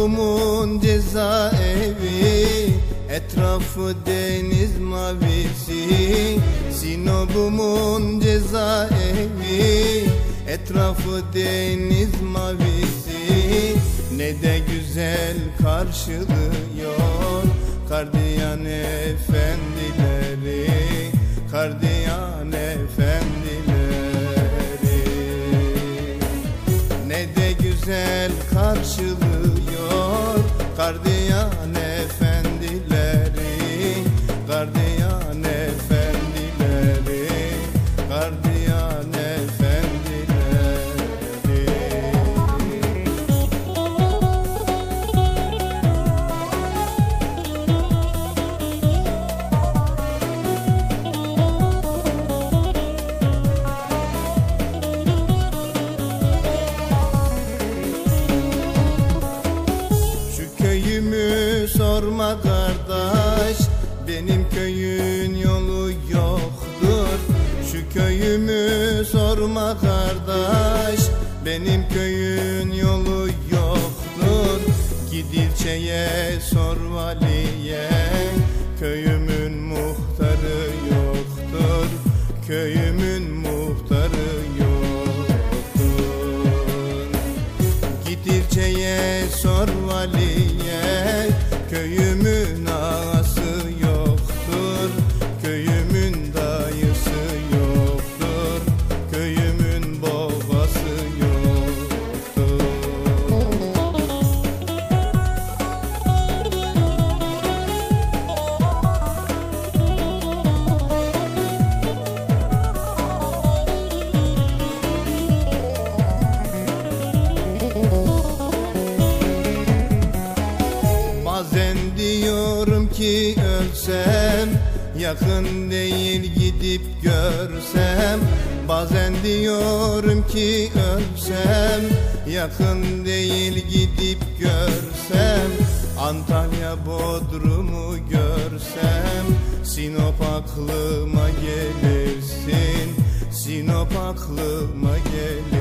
Sinop'umun cezaevi Etrafı deniz mavisi. Sinop'umun cezaevi Etrafı deniz mavisi. Ne de güzel karşılıyor Kardiyan efendileri Kardiyan efendileri. Ne de güzel karşılıyor Gardiyan efendileri Gardiyan sorma kardeş Benim köyün yolu yoktur. Şu köyümü sorma kardeş Benim köyün yolu yoktur. İlçeye sor valiye Köyümün muhtarı yoktur. Köyümün muhtarı yoktur. Git sor valiye diyorum ki ölsem Yakın değil gidip görsem. Bazen diyorum ki ölsem Yakın değil gidip görsem. Antalya Bodrum'u görsem Sinop aklıma gelirsin. Sinop aklıma gelir